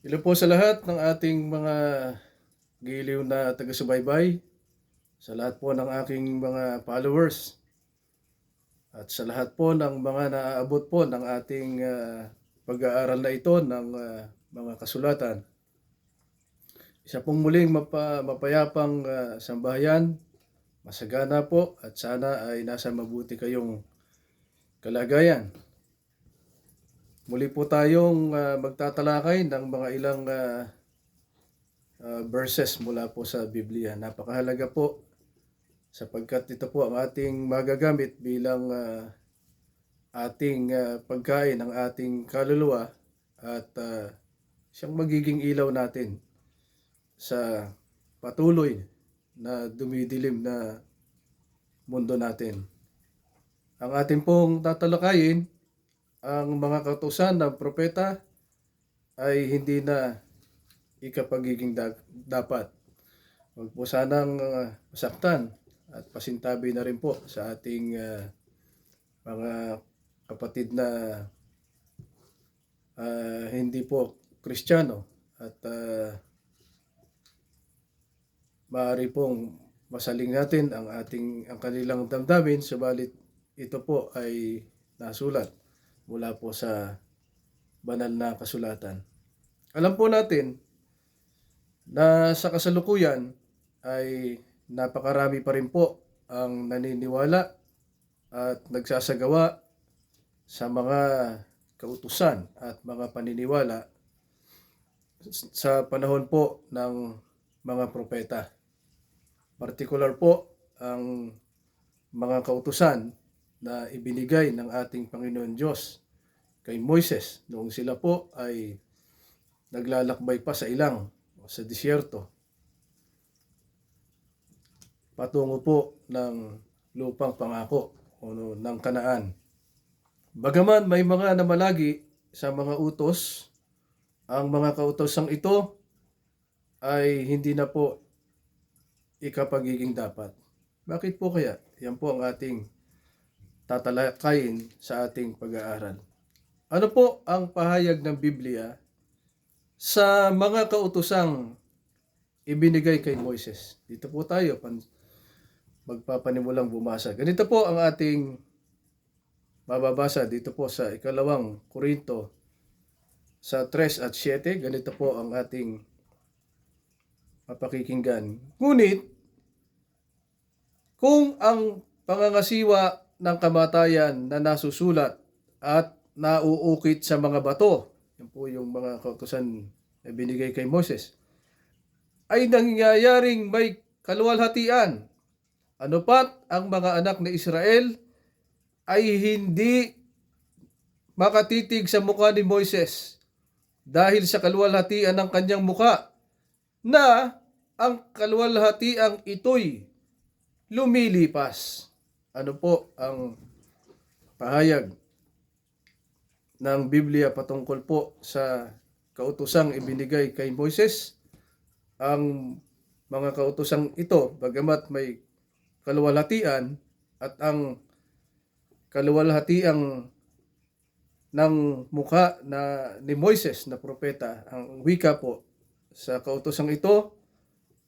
Hello po sa lahat ng ating mga giliw na taga-subaybay, sa lahat po ng aking mga followers, at sa lahat po ng mga naaabot po ng ating ah, pag-aaral na ito ng ah, mga kasulatan. Isa pong muling mapa, mapayapang ah, sambahayan, masagana po at sana ay nasa mabuti kayong kalagayan. Muli po tayong ah, magtatalakay ng mga ilang ah, ah, verses mula po sa Biblia. Napakahalaga po sapagkat ito po ang ating magagamit bilang ah, ating ah, pagkain ng ating kaluluwa at ah, siyang magiging ilaw natin sa patuloy na dumidilim na mundo natin. Ang ating pong tatalakayin ang mga kautusan ng propeta ay hindi na ikapagiging da- dapat. Huwag po sanang uh, masaktan at pasintabi na rin po sa ating uh, mga kapatid na uh, hindi po kristyano at uh, maaari pong masaling natin ang ating ang kanilang damdamin subalit ito po ay nasulat mula po sa banal na kasulatan. Alam po natin na sa kasalukuyan ay napakarami pa rin po ang naniniwala at nagsasagawa sa mga kautusan at mga paniniwala sa panahon po ng mga propeta. Partikular po ang mga kautusan na ibinigay ng ating Panginoon Diyos kay Moises noong sila po ay naglalakbay pa sa ilang o sa disyerto patungo po ng lupang pangako o ng kanaan. Bagaman may mga namalagi sa mga utos, ang mga kautosang ito ay hindi na po ikapagiging dapat. Bakit po kaya? Yan po ang ating tatalakayin sa ating pag-aaral. Ano po ang pahayag ng Biblia sa mga kautosang ibinigay kay Moises? Dito po tayo pan magpapanimulang bumasa. Ganito po ang ating mababasa dito po sa ikalawang Korinto sa 3 at 7. Ganito po ang ating mapakikinggan. Ngunit, kung ang pangangasiwa ng kamatayan na nasusulat at nauukit sa mga bato, yan po yung mga kautusan na binigay kay Moses, ay nangyayaring may kaluwalhatian. Ano pat ang mga anak ni Israel ay hindi makatitig sa mukha ni Moises dahil sa kaluwalhatian ng kanyang mukha na ang kaluwalhatiang ito'y lumilipas. Ano po ang pahayag ng Biblia patungkol po sa kautusang ibinigay kay Moises? Ang mga kautusang ito, bagamat may kaluwalhatian at ang kaluwalhatiang ng mukha na ni Moises na propeta, ang wika po sa kautosang ito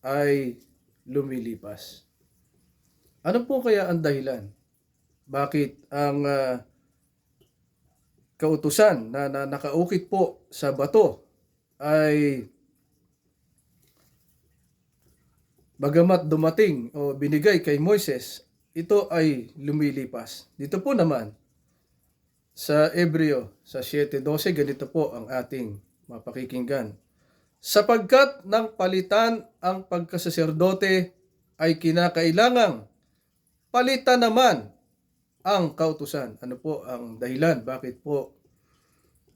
ay lumilipas. Ano po kaya ang dahilan? Bakit ang ah, kautusan na, na nakaukit po sa bato ay bagamat dumating o binigay kay Moises, ito ay lumilipas. Dito po naman sa Ebreo sa 7.12, ganito po ang ating mapakikinggan. Sapagkat ng palitan ang pagkasaserdote ay kinakailangang palitan naman ang kautusan. Ano po ang dahilan? Bakit po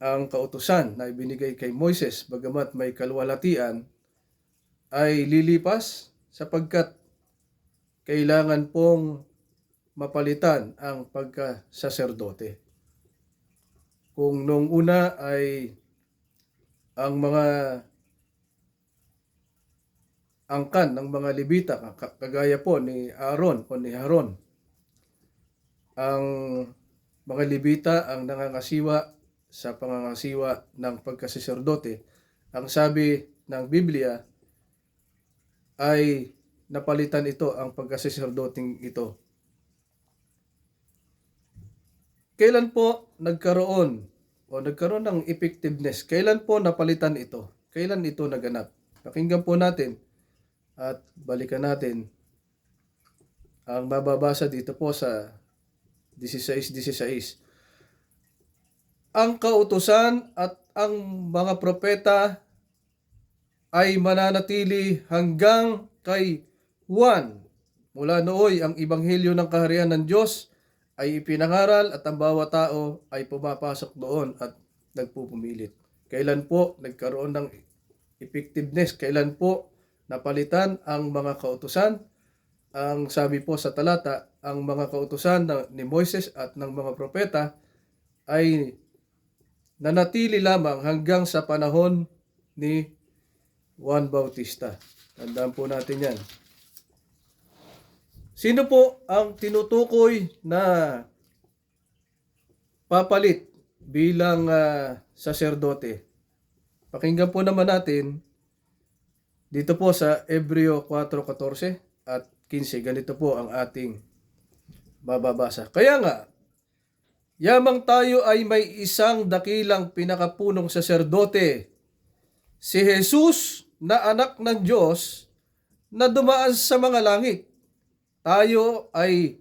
ang kautusan na ibinigay kay Moises, bagamat may kalwalatian, ay lilipas sapagkat kailangan pong mapalitan ang pagkasaserdote. Kung nung una ay ang mga angkan ng mga Levita, kag- kagaya po ni Aaron o ni Haron, ang mga Levita ang nangangasiwa sa pangangasiwa ng pagkasaserdote ang sabi ng Biblia ay napalitan ito ang pagkasisardoting ito. Kailan po nagkaroon o nagkaroon ng effectiveness? Kailan po napalitan ito? Kailan ito naganap? Pakinggan po natin at balikan natin ang bababasa dito po sa 16-16. Ang kautusan at ang mga propeta ay mananatili hanggang kay Juan. Mula nooy ang ibanghelyo ng kaharian ng Diyos ay ipinangaral at ang bawat tao ay pumapasok doon at nagpupumilit. Kailan po nagkaroon ng effectiveness? Kailan po napalitan ang mga kautusan? Ang sabi po sa talata, ang mga kautusan ni Moises at ng mga propeta ay nanatili lamang hanggang sa panahon ni Juan Bautista. Tandaan po natin yan. Sino po ang tinutukoy na papalit bilang ah, saserdote? Pakinggan po naman natin dito po sa Hebreo 4.14 at 15. Ganito po ang ating bababasa. Kaya nga, yamang tayo ay may isang dakilang pinakapunong saserdote, si Jesus na anak ng Diyos na dumaan sa mga langit. Tayo ay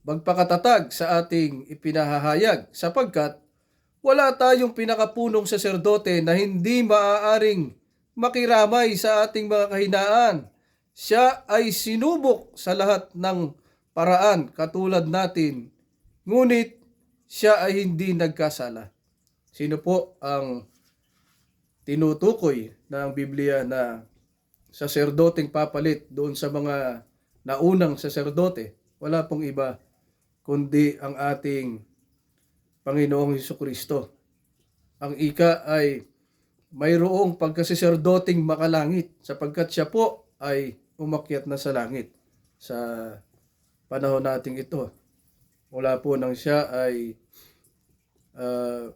magpakatatag sa ating ipinahahayag sapagkat wala tayong pinakapunong saserdote na hindi maaaring makiramay sa ating mga kahinaan. Siya ay sinubok sa lahat ng paraan katulad natin, ngunit siya ay hindi nagkasala. Sino po ang tinutukoy ng Biblia na saserdoteng papalit doon sa mga naunang saserdote? Wala pong iba kundi ang ating Panginoong Hesus Kristo. Ang ika ay mayroong pagkasiserdoteng makalangit sapagkat siya po ay umakyat na sa langit sa panahon nating ito. Mula po nang siya ay ah,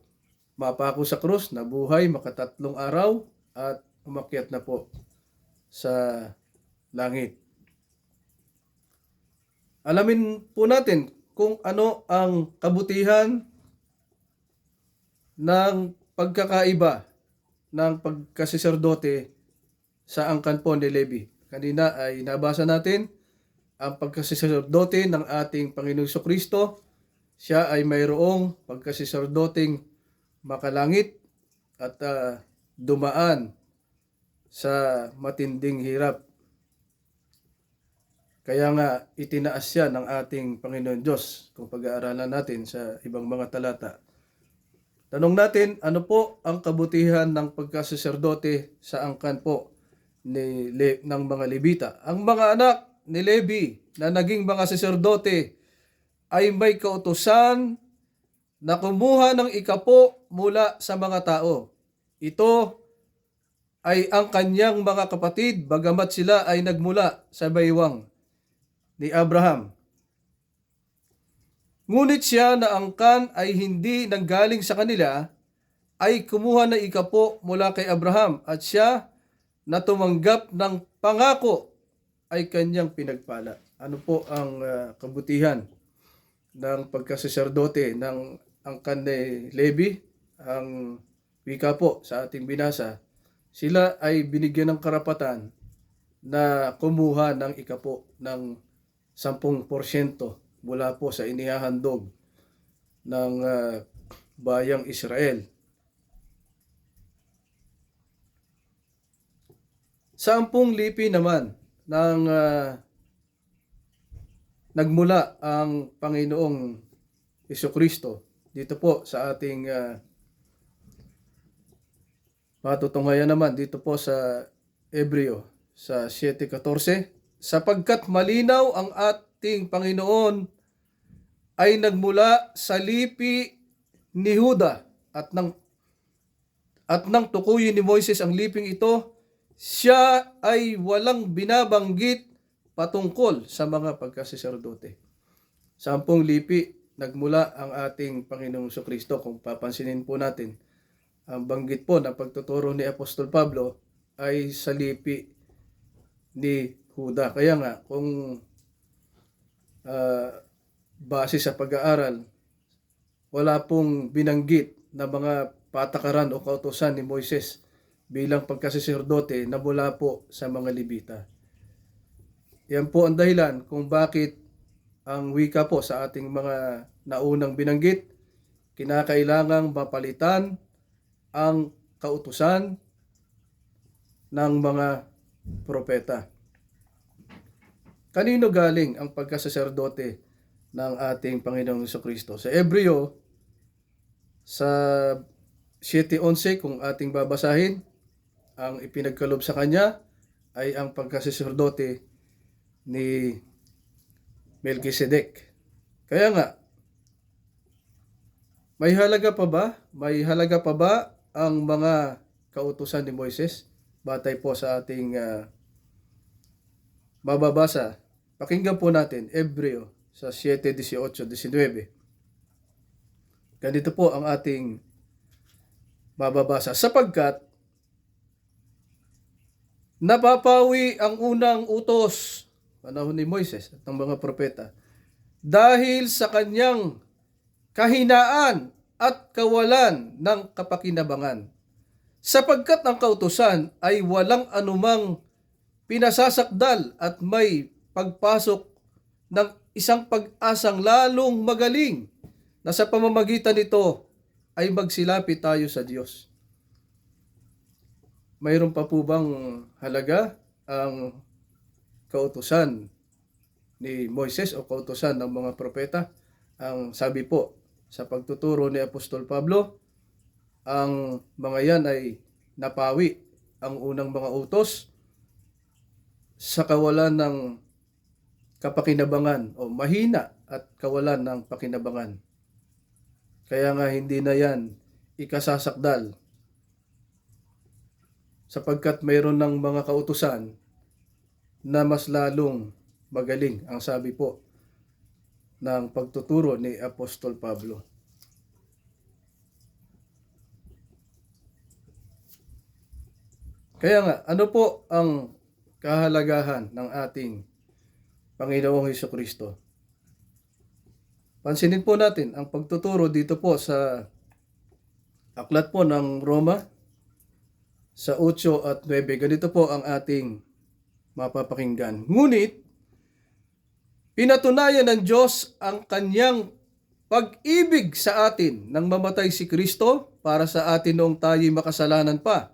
mapako sa krus, nabuhay, makatatlong araw at umakyat na po sa langit. Alamin po natin kung ano ang kabutihan ng pagkakaiba ng pagkasiserdote sa angkan po ni Levi. Kanina ay nabasa natin ang pagkasiserdote ng ating Panginoong Kristo. Siya ay mayroong pagkasiserdoteng makalangit at ah, dumaan sa matinding hirap. Kaya nga itinaas siya ng ating Panginoon Diyos kung pag-aaralan natin sa ibang mga talata. Tanong natin, ano po ang kabutihan ng pagkasiserdote sa angkan po ni Le, ng mga Levita? Ang mga anak ni Levi na naging mga saserdote ay may kautusan na kumuha ng ikapo mula sa mga tao. Ito ay ang kanyang mga kapatid bagamat sila ay nagmula sa baywang ni Abraham. Ngunit siya na angkan ay hindi nanggaling sa kanila, ay kumuha ng ikapo mula kay Abraham at siya na tumanggap ng pangako ay kanyang pinagpala. Ano po ang ah, kabutihan ng pagkasaserdote ng angkan ni Levi? Ang wika po sa ating binasa, sila ay binigyan ng karapatan na kumuha ng ikapo ng 10% mula po sa inihahandog ng ah, bayang Israel. Sa ampung lipi naman ng ah, nagmula ang Panginoong Kristo dito po sa ating uh, matutunghayan naman dito po sa Hebreo sa 7.14 sapagkat malinaw ang ating Panginoon ay nagmula sa lipi ni Huda at ng at nang tukuyin ni Moises ang liping ito, siya ay walang binabanggit patungkol sa mga pagkasiserdote. Sampung lipi nagmula ang ating Panginoong Kristo kung papansinin po natin ang banggit po na pagtuturo ni Apostol Pablo ay sa lipi ni Huda. Kaya nga, kung ah, base sa pag-aaral, wala pong binanggit na mga patakaran o kautosan ni Moises bilang pagkasisirdote na mula po sa mga Libita. Yan po ang dahilan kung bakit ang wika po sa ating mga naunang binanggit, kinakailangang mapalitan ang kautusan ng mga propeta. Kanino galing ang pagkasaserdote ng ating Panginoong Kristo? Sa Ebreo, sa 7.11 kung ating babasahin, ang ipinagkalob sa kanya ay ang pagkasaserdote ni Melchizedek. Kaya nga, may halaga pa ba? May halaga pa ba ang mga kautusan ni Moises? Batay po sa ating ah, mababasa. Pakinggan po natin, Ebreo sa 7, 18, 19. Ganito po ang ating mababasa. Sapagkat napapawi ang unang utos panahon ni Moises at ng mga propeta dahil sa kanyang kahinaan at kawalan ng kapakinabangan. Sapagkat ang kautusan ay walang anumang pinasasakdal at may pagpasok ng isang pag-asang lalong magaling na sa pamamagitan nito ay magsilapit tayo sa Diyos. Mayroon pa po bang halaga ang kautusan ni Moises o kautusan ng mga propeta? Ang sabi po sa pagtuturo ni Apostol Pablo, ang mga yan ay napawi ang unang mga utos sa kawalan ng kapakinabangan o mahina at kawalan ng pakinabangan. Kaya nga hindi na yan ikasasakdal sapagkat mayroon ng mga kautusan na mas lalong magaling ang sabi po ng pagtuturo ni Apostol Pablo. Kaya nga, ano po ang kahalagahan ng ating Panginoong Heso Kristo? Pansinin po natin ang pagtuturo dito po sa aklat po ng Roma sa 8 at 9. Ganito po ang ating mapapakinggan. Ngunit, pinatunayan ng Diyos ang kanyang pag-ibig sa atin nang mamatay si Kristo para sa atin noong tayo'y makasalanan pa.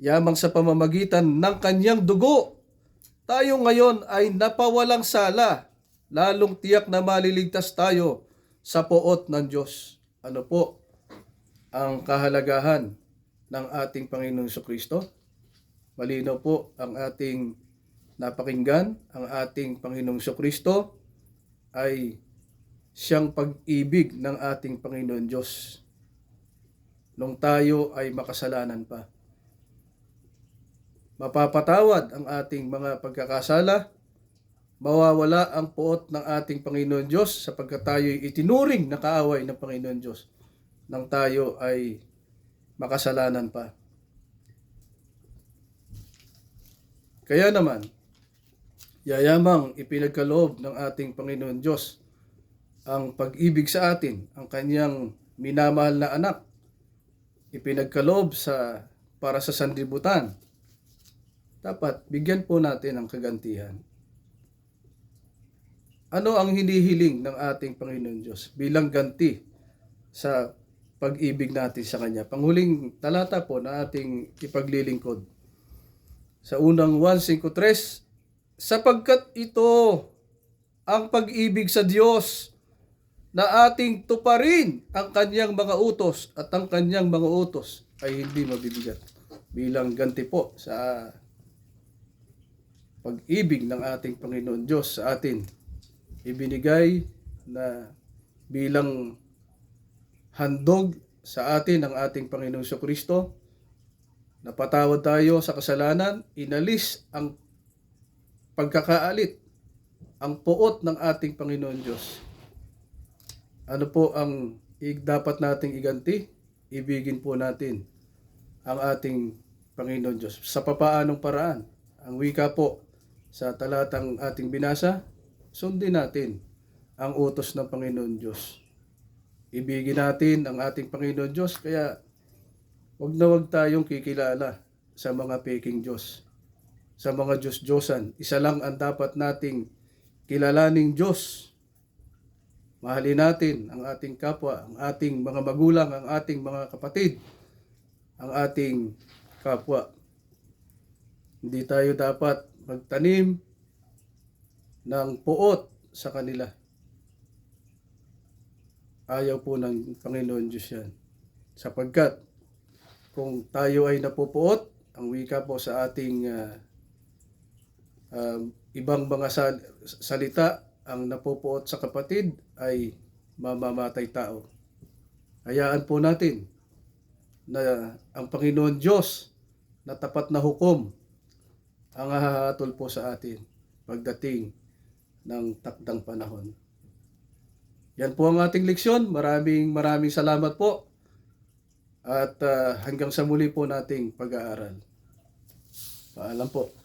Yamang sa pamamagitan ng kanyang dugo, tayo ngayon ay napawalang sala, lalong tiyak na maliligtas tayo sa poot ng Diyos. Ano po ang kahalagahan ng ating Panginoong Kristo? Malinaw po ang ating napakinggan, ang ating Panginoong Kristo ay siyang pag-ibig ng ating Panginoon Diyos nung tayo ay makasalanan pa. Mapapatawad ang ating mga pagkakasala, mawawala ang puot ng ating Panginoon Diyos sapagkat tayo'y itinuring na kaaway ng Panginoon Diyos nang tayo ay makasalanan pa. Kaya naman, yayamang ipinagkaloob ng ating Panginoon Diyos ang pag-ibig sa atin, ang kanyang minamahal na anak, ipinagkaloob sa para sa sandibutan. Dapat bigyan po natin ng kagantihan. Ano ang hinihiling ng ating Panginoon Diyos bilang ganti sa pag-ibig natin sa Kanya? Panghuling talata po na ating ipaglilingkod. Sa unang 1.53, sapagkat ito ang pag-ibig sa Diyos na ating tuparin ang kanyang mga utos at ang kanyang mga utos ay hindi mabibigat bilang ganti po sa pag-ibig ng ating Panginoon Diyos sa atin ibinigay na bilang handog sa atin ng ating Panginoong Kristo napatawad tayo sa kasalanan inalis ang pagkakaalit ang puot ng ating Panginoon Diyos ano po ang dapat nating iganti ibigin po natin ang ating Panginoon Diyos. Sa papaanong paraan? Ang wika po sa talatang ating binasa, sundin natin ang utos ng Panginoon Diyos. Ibigin natin ang ating Panginoon Diyos, kaya wag na wag tayong kikilala sa mga peking Diyos, sa mga Diyos-Diyosan. Isa lang ang dapat nating kilalaning Diyos. Mahalin natin ang ating kapwa, ang ating mga magulang, ang ating mga kapatid, ang ating kapwa. Hindi tayo dapat magtanim ng puot sa kanila. Ayaw po ng Panginoon Diyos yan. Sapagkat kung tayo ay napupuot, ang wika po sa ating ah, ah, ibang mga sal- salita, ang napupuot sa kapatid ay mamamatay tao. Hayaan po natin na ang Panginoon Diyos na tapat na hukom ang hahatol po sa atin pagdating ng takdang panahon. Yan po ang ating leksyon. Maraming maraming salamat po. At ah, hanggang sa muli po nating pag-aaral. Paalam po.